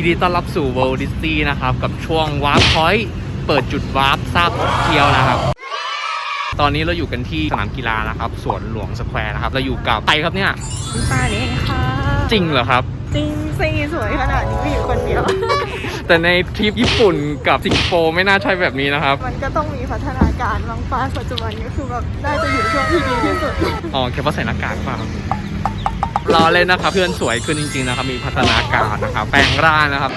ยินดีต้อนรับสู่ World Disney นะครับ กับช่วง Warp Point เปิดจุดวาร์ปทราบเที่ยวนะครับ ตอนนี้เราอยู่กันที่สนามกีฬานะครับสวนหลวงสแควร์นะครับ เราอยู่กับใครครับเนี่ยคุณป้านี่เองค่ะจริงเหรอครับ จริงสิสวยขนาดนี้มีอยู่คนเดียว แต่ในทริปญี่ปุ่นกับสิงคโปร์ไม่น่าใช่แบบนี้นะครับ มันก็ต้องมีพัฒนาการบางป้าปัจจุบันก็คือแบบได้จะอยู่ช่วงที่ดีที่สุด อ๋อแค่เพราะใส่หน้ากากเปล่าค รอเล่นนะครับเพื่อนสวยขึ้นจริง ๆ นะครับ มีพัฒนาการนะครับแปลงร่างนะครับ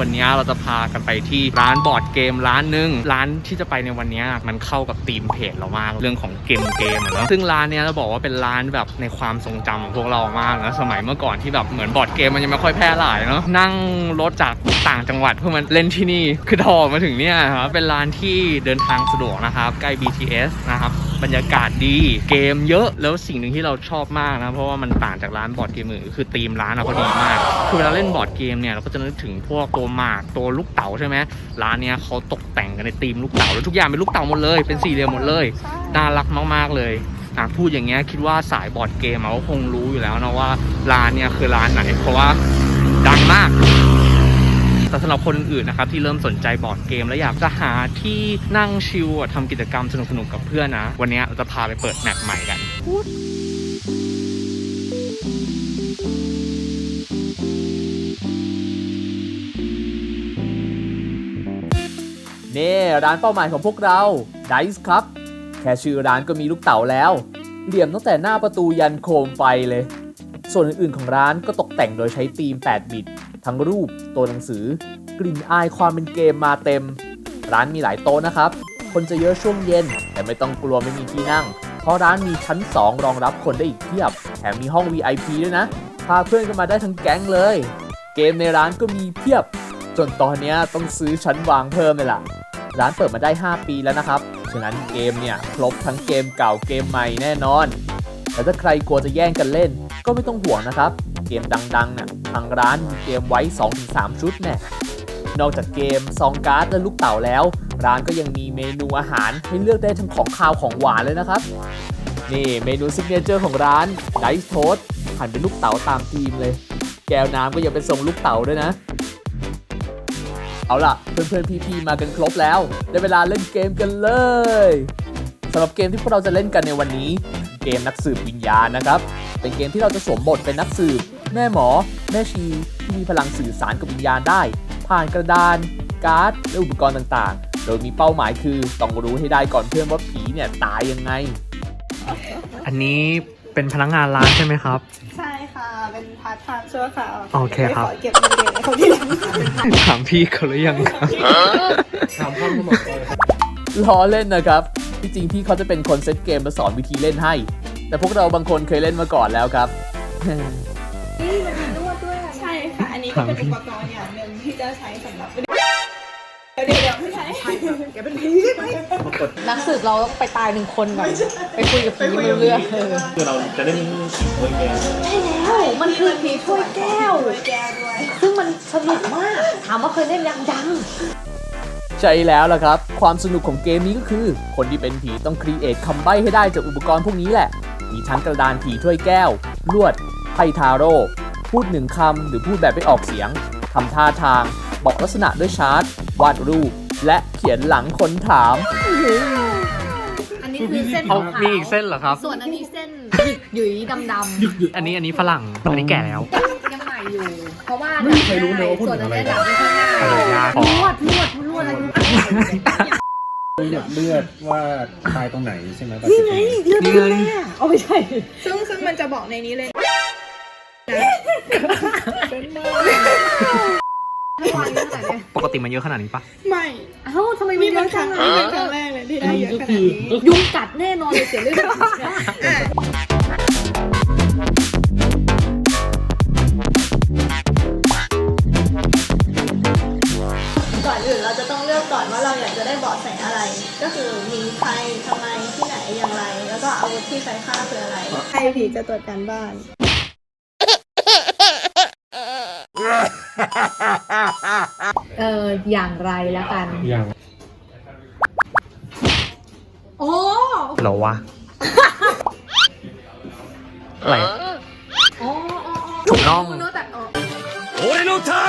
วันนี้เราจะพากันไปที่ร้านบอร์ดเกมร้านหนึ่งร้านที่จะไปในวันนี้มันเข้ากับธีมเพจเรามากเรื่องของเกมเกมอะเนะซึ่งร้านเนี้ยเราบอกว่าเป็นร้านแบบในความทรงจำของพวกเรามากนะสมัยเมื่อก่อนที่แบบเหมือนบอร์ดเกมมันยังไม่ค่อยแพร่หลายเนาะนั่งรถจากต่างจังหวัดเพื่อมาเล่นที่นี่คือทอมาถึงเนี่ยครับเป็นร้านที่เดินทางสะดวกนะครับใกล้ BTS นะครับ บรรยากาศดีเกมเยอะแล้วสิ่งหนึ่งที่เราชอบมากนะ เพราะว่ามันต่างจากร้านบอร์ดเกมอื่นคือธีมร้านเขาดีมาก คือเวลาเล่นบอร์ดเกมเนี่ยเราก็จะนึกถึงพวกตัวหมากตัวลูกเต๋าใช่ไหมร้านเนี้ยเขาตกแต่งกันในธีมลูกเต๋าแล้วทุกอย่างเป็นลูกเต๋าหมดเลยเป็นสี่เหลี่ยมหมดเลยน่ารักมากๆเลยอะพูดอย่างเงี้ยคิดว่าสายบอร์ดเกมอะก็คงรู้อยู่แล้วนะว่าร้านเนี่ยคือร้านไหนเพราะว่าดังมาก แต่สำหรับคนอื่นนะครับที่เริ่มสนใจบอร์ดเกม แล้วอยากจะหาที่นั่งชิลทำกิจกรรมสนุกๆกับเพื่อนนะ วันนี้เราจะพาไปเปิดแมปใหม่กันนี่ร้านเป้าหมายของพวกเรา Dice ครับ แค่ชื่อร้านก็มีลูกเต๋าแล้ว เหลี่ยมตั้งแต่หน้าประตูยันโคมไฟเลย ส่วนอื่นๆของร้านก็ตกแต่งโดยใช้ธีม 8 บิต ทั้งรูปตัวหนังสือกลิ่นอายความเป็นเกมมาเต็ม ร้านมีหลายโต๊ะนะครับ คนจะเยอะช่วงเย็น แต่ไม่ต้องกลัวไม่มีที่นั่ง เพราะร้านมีชั้น 2 รองรับคนได้อีกเพียบ แถมมีห้อง VIP ด้วยนะ พาเพื่อนกันมาได้ทั้งแก๊งเลย เกมในร้านก็มีเพียบ จนตอนนี้ต้องซื้อชั้นวางเพิ่มเลยล่ะ ร้านเปิดมาได้ 5 ปีแล้วนะครับ ฉะนั้นเกมเนี่ยครบทั้งเกมเก่าเกมใหม่แน่นอนแต่ถ้าใครกลัวจะแย่งกันเล่น ก็ไม่ต้องห่วงนะครับ เกมดังๆน่ะ ทางร้านมีเกมไว้ 2-3 ชุดแน่นอกจากเกมซองการ์ดและลูกเต๋าแล้ว ร้านก็ยังมีเมนูอาหารให้เลือกได้ทั้งของคาวของหวานเลยนะครับ นี่เมนูซิกเนเจอร์ของร้านไ i ซ์โทสหั่นเป็นลูกเต๋าตามธีมเลย แก้วน้ำก็ยังเป็นทรงลูกเต๋าด้วยนะ เอาล่ะ เพื่อนๆพี่ๆมากันครบแล้ว ได้เวลาเล่นเกมกันเลยสำหรับเกมที่พวกเราจะเล่นกันในวันนี้ เกมนักสืบวิญญาณนะครับ เป็นเกมที่เราจะสวมบทเป็นนักสืบ แม่หมอ แม่ชีที่มีพลังสื่อสารกับวิญญาณได้ ผ่านกระดาน การ์ด และอุปกรณ์ต่างๆ โดยมีเป้าหมายคือต้องรู้ให้ได้ก่อนเพื่อนว่าผีเนี่ยตายยังไง อันนี้เป็นพนักงานร้านใช่ไหมครับ ใช่ค่ะ เป็นพาร์ทไทม์ชั่วคราวโอเคครับไม่ขอเก็บเงินเดือนให้เขาที่หลังถามพี่เขาหรือยังครับล้อเล่นนะครับ ที่จริงพี่เขาจะเป็นคนเซตเกมมาสอนวิธีเล่นให้ แต่พวกเราบางคนเคยเล่นมาก่อนแล้วครับใช่ค่ะอั นี้ก็เป็นอุปกรณ์อย่างหนึ่งที่จะใช้สำหรับเดี๋ยวเดี๋ยวไม่ใช่แกเป็นผีใช่ไหมนักสืบเราต้องไปตายหนึ่งคนก่อนไปคุยกับผีไม่รู้เรื่องเออคือเราจะเล่นผีถ้วยแกงใช่แล้วมันคือผีถ้วยแก้วซึ่งมันสนุกมากถามว่าเคยเล่นยังยังใช่แล้วล่ะครับ ความสนุกของเกมนี้ก็คือ คนที่เป็นผีต้องครีเอทคำใบ้ให้ได้จากอุปกรณ์พวกนี้แหละ มีทั้งกระดานผีถ้วยแก้ว ลวดไพ่ทาโร่ พูดหนึ่งคำหรือพูดแบบไม่ออกเสียงทำท่าทาง บอกลักษณะด้วยชาร์ตวาดรูป และเขียนหลังคนถาม อันนี้คือเส้นเขามีอีกเส้นเหรอครับ ส่วนอันนี้เส้นหยิกหยุยดำดำอันนี้อันนี้ฝรั่ง อันนี้แก่แล้ว ยังใหม่อยู่ เพราะว่าไม่เคยรู้เลยว่าพูดส่วนถึอังนอะไรนี้ดับไม่ค่อยง่ายอะไรยาก นวดนวดนวดอะไรนวดหยดเลือดว่าตายตรงไหนใช่ไหมนี่ไงเลือดนี่ขึ้นไงหน้าเอาไม่ใช่ ซึ่งซึ่งมันจะบอกในนี้เลยไม่ วางเยอะขนาดนี้ปกติมันเยอะขนาดนี้ปะไม่เอ้าทำไมมีนี่เยเป็นอะคจัรั้งงอะนี้เป็นครั้งแรกเลยที่ได้เยอะขนาดนี้ยุงกัดแน่นอนเลยเสียเลือดก่อนอื่นเราจะต้องเลือกก่อนว่าเราอยากจะได้เบาะแสอะไร ก็คือมีใครทำไมที่ไหนอย่างไร แล้วก็อาวุธที่ใช้ฆ่าคืออะไรใครผีจะตรวจการบ้าน เอออย่างไรแล้วกัน อย่างโอ้เหรอวะ อะไรอ๋ออ๋ออ๋อถูกต้องเนอะแต่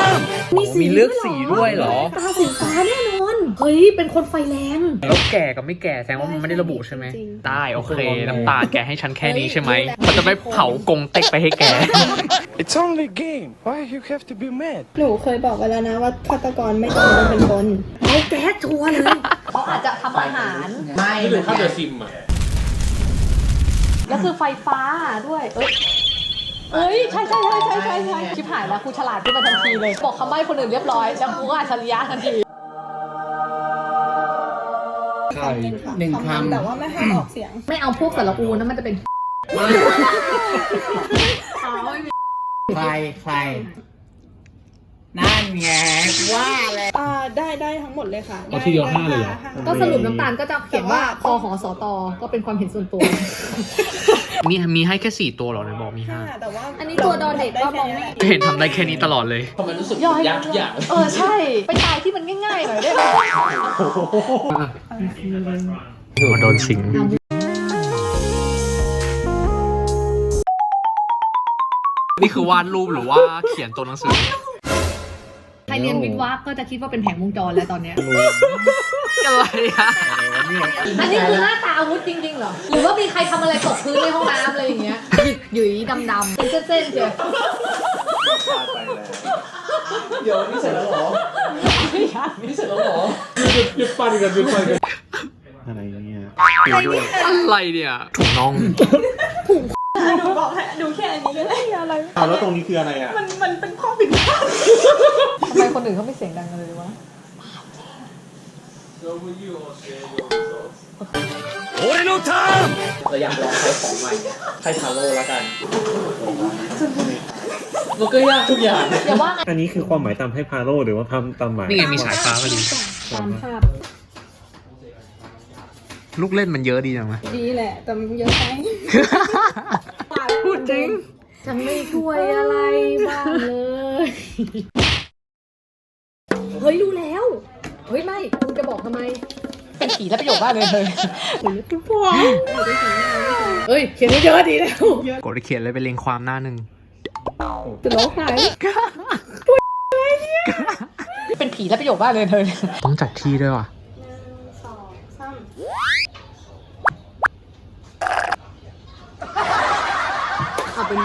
อ๋อมีเลือกสีด้วยเหรอ ตาสีฟ้าแน่นอน เฮ้ย เป็นคนไฟแรง แล้วแก่กับไม่แก่แสดงว่ามันไม่ได้ระบุใช่ไหมได้ โอเค น้ำตาลแกให้ฉันแค่นี้ใช่ไหมมันจะไม่เผากงเต็กไปให้แก It's only a game. Why you have to be mad? หนูเคยบอกไว้แล้วนะว่าฆาตกรไม่จำเป็นต้องเป็นคนเอาแก๊สชัวร์เลยเขาอาจจะทำอาหาร ไม่หรือถ้าเกิดซิมอะ แล้วคือไฟฟ้าด้วย เอ้ย เอ้ยใช่ใช่ใช่ใช่ใช่ใช่ชิบหายแล้วกูฉลาดขึ้นมาทันทีเลย บอกคำใบ้คนอื่นเรียบร้อยแล้วกูก็อัจฉริยะทันทีหนึ่งคำแต่ว่าไม่ให้ออกเสียง ไม่เอาพวกสระอูนะมันจะเป็น ใครใคร นั่นไงว่าแล้วอ่าได้ได้ทั้งหมดเลยค่ะเอาทีเดียวห้าเลยเหรอห้าก็สรุปน้ำตาลก็จะเขียนว่าคอหอสอตอก็เป็นความเห็นส่วนตัว มีมีให้แค่สี่ตัวเหรอไหนบอกมีห้าห้าแต่ว่าอันนี้ตัวดอเด็กก็มองไม่ก็เห็นทำได้แค่นี้ตลอดเลยย่อยเออใช่ ไปตายที่มันง่ายๆหน่อยได้ไหมมาโดนสิง นี่คือวาดรูปหรือว่าเขียนตัวหนังสือใค รเรียนวิทย์วะก็จะคิดว่าเป็นแผงวงจรแล้วตอนเนี้ย อะไรอะอันนี้คือหน้าตาอาวุธจริงๆเหรอ หรือว่ามีใครทำอะไรตกพื้นในห้องน้ำอะไรอย่างเงี้ยหยิกหยุยดำๆเป็นเส้นๆเชียวเดี๋ยวนี่เสร็จแล้วเหรอนี่เสร็จแล้วเหรอหยุดปั้นกันหยุดปั้นกันอะไรเนี่ยอะไรเนี่ยถุงน่อง หนูบอกให้ดูแค่อันนี้ก็ได้อะไรอ้าวแล้วตรงนี้คืออะไรอะ มันมันเป็นข้อผิดพลาดทำไม คนอื่นเขาไม่เสียงดังกันเลยวะเราอยากลองใช้ของใหม่ใช้ทาโร่แล้วกัน มันก็ยากทุกอย่าง อย่าว่าไงอันนี้คือความหมายตามให้พาโร่หรือว่าตามตามหมายนี่ไงมีสายฟ้าพอดี ตามภาพลูกเล่นมันเยอะดีจังไหมดีแหละ แต่มันเยอะไปพูดจริงจะไม่ช่วยอะไรบ้างเลยเฮ้ยรู้ แล้ว เฮ้ยไม่คุณจะบอกทำไม เป็นผีและประโยคบ้างเลยเลยคุณพ่อเฮ้ยเขียนเยอะๆดีแล้วกดเขียนเลยไปเรียงความหน้าหนึ่งจะร้องไห้เป็นผีและประโยคบ้างเลยเลยต้องจัดที่ด้วยว่ะสองสามเอาเป็น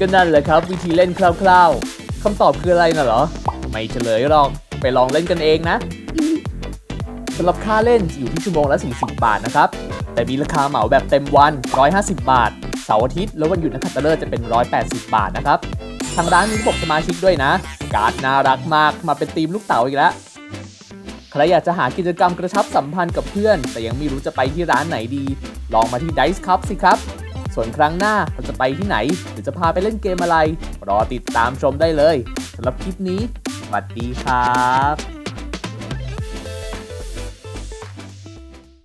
ก็นั่นแหละครับ วิธีเล่นคร่าวๆคำตอบคืออะไรน่ะเหรอ ไม่เฉลยหรอกไปลองเล่นกันเองนะสำหรับค่าเล่นอยู่ที่ชั่วโมงละ40 บาทนะครับ แต่มีราคาเหมาแบบเต็มวัน 150 บาท เสาร์อาทิตย์แล้ววันหยุดนักขัตฤกษ์จะเป็น 180 บาทนะครับ ทางร้านมีระบบสมาชิกด้วยนะ การ์ดน่ารักมากมาเป็นธีมลูกเต๋าอีกแล้ว ใครอยากจะหากิจกรรมกระชับสัมพันธ์กับเพื่อน แต่ยังไม่รู้จะไปที่ร้านไหนดี ลองมาที่ Dice Cup สิครับ ส่วนครั้งหน้าเราจะไปที่ไหน หรือจะพาไปเล่นเกมอะไร รอติดตามชมได้เลยสำหรับคลิปนี้ วัสดีครับ